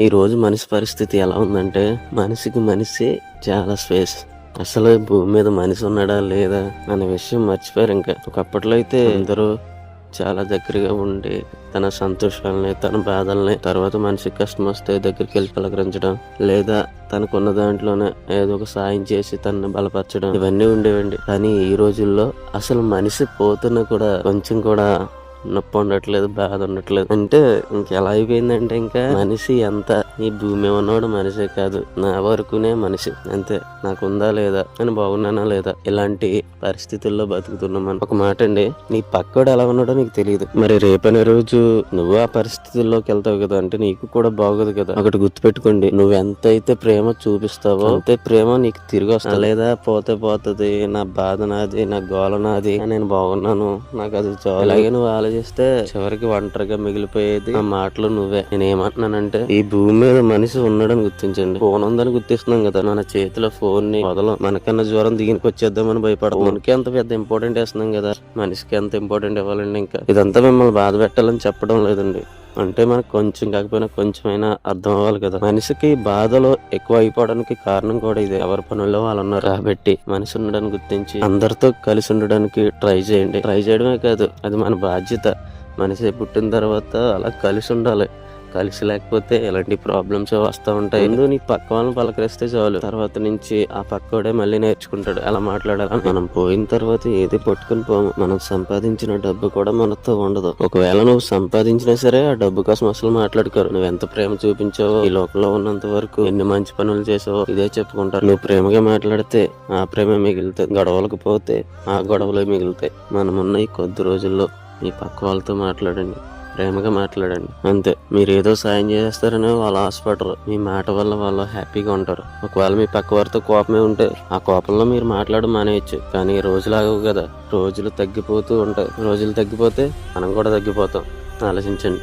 ఈ రోజు మనిషి పరిస్థితి ఎలా ఉందంటే మనిషికి మనిషి చాలా స్పేస్. అసలు భూమి మీద మనిషి ఉన్నాడా లేదా అనే విషయం మర్చిపోయారు ఇంకా. ఒకప్పట్లో అయితే అందరూ చాలా దగ్గరగా ఉండి తన సంతోషాలని తన బాధల్ని తర్వాత మనిషికి కష్టం వస్తే దగ్గరికి వెళ్ళి పలకరించడం లేదా తనకున్న దాంట్లోనే ఏదో ఒక సాయం చేసి తనని బలపరచడం ఇవన్నీ ఉండేవండి. కానీ ఈ రోజుల్లో అసలు మనిషి పోతున్నా కూడా కొంచెం కూడా నొప్పి ఉండట్లేదు బాధ ఉండట్లేదు. అంటే ఇంకెలా అయిపోయిందంటే ఇంకా మనిషి ఎంత ఈ భూమి ఉన్నవాడు మనిషే కాదు. నా వరకునే మనిషి. అంతే. నాకు ఉందా లేదా? అని బాగున్నానా లేదా? ఇలాంటి పరిస్థితుల్లో బతుకుతున్నాం ఒక మాట అండి. నీ పక్కోడు ఎలా ఉన్నాడో నీకు తెలియదు మరి రేపనే రోజు నువ్వు ఆ పరిస్థితుల్లోకి వెళ్తావు కదా అంటే నీకు కూడా బాగోదు కదా. ఒకటి గుర్తుపెట్టుకోండి. నువ్వు ఎంత అయితే ప్రేమ చూపిస్తావో అంతే ప్రేమ నీకు తిరిగి వస్తా. లేదా పోతే పోతుంది. నా బాధ నాది నా గోల నాది. నేను బాగున్నాను. నాకు అది చాలు. అలాగే నువ్వు ఆలోచిస్తే చివరికి ఒంటరిగా మిగిలిపోయేది ఆ మాటలు నువ్వే. నేను ఏమంటున్నానంటే ఈ భూమి మీద మనిషి ఉన్నాడని గుర్తించండి. ఫోన్ ఉందని గుర్తిస్తున్నాం కదా. మన చేతిలో ఫోన్ని వదలం. మనకన్నా జ్వరం దిగినకి వచ్చేద్దామని భయపడ ఫోన్కి ఎంత పెద్ద ఇంపార్టెంట్ ఇస్తున్నాం కదా. మనిషికి ఎంత ఇంపార్టెంట్ ఇవ్వాలండి ఇంకా. ఇదంతా మిమ్మల్ని బాధ పెట్టాలని చెప్పడం లేదండి. అంటే మనకు కొంచెం కాకపోయినా కొంచెమైనా అర్థం అవ్వాలి కదా. మనిషికి బాధలో ఎక్కువ అయిపోవడానికి కారణం కూడా ఇదే. ఎవరి పనుల్లో వాళ్ళు ఉన్నారు కాబట్టి మనిషి ఉండడానికి గుర్తించి అందరితో కలిసి ఉండడానికి ట్రై చేయండి. ట్రై చేయడమే కాదు అది మన బాధ్యత. మనిషి పుట్టిన తర్వాత అలా కలిసి ఉండాలి. కలిసి లేకపోతే ఇలాంటి ప్రాబ్లమ్స్ వస్తూ ఉంటాయి. ముందు నీ పక్క వాళ్ళని పలకరిస్తే చాలు. తర్వాత నుంచి ఆ పక్కోడే మళ్ళీ నేర్చుకుంటాడు. ఎలా మాట్లాడాలి మనం పోయిన తర్వాత ఏది పట్టుకుని పోము. మనం సంపాదించిన డబ్బు కూడా మనతో ఉండదు. ఒకవేళ నువ్వు సంపాదించినా సరే ఆ డబ్బు కోసం అసలు మాట్లాడుకోరు. నువ్వు ఎంత ప్రేమ చూపించావో ఈ లోకంలో ఉన్నంత వరకు ఎన్ని మంచి పనులు చేసావో ఇదే చెప్పుకుంటారు. నువ్వు ప్రేమగా మాట్లాడితే ఆ ప్రేమ మిగులుతాయి గొడవలకు పోతే ఆ గొడవలే మిగులుతాయి. మనమున్న ఈ కొద్ది రోజుల్లో మీ పక్క వాళ్ళతో మాట్లాడండి. ప్రేమగా మాట్లాడండి. అంతే. మీరు ఏదో సాయం చేస్తారని వాళ్ళు ఆశపడరు. మీ మాట వల్ల వాళ్ళు హ్యాపీగా ఉంటారు. ఒకవేళ మీ పక్క వారితో కోపమే ఉంటే ఆ కోపంలో మీరు మాట్లాడడం మానేయచ్చు. కానీ రోజులాగవు కదా. రోజులు తగ్గిపోతూ ఉంటాయి. రోజులు తగ్గిపోతే మనం కూడా తగ్గిపోతాం. ఆలోచించండి.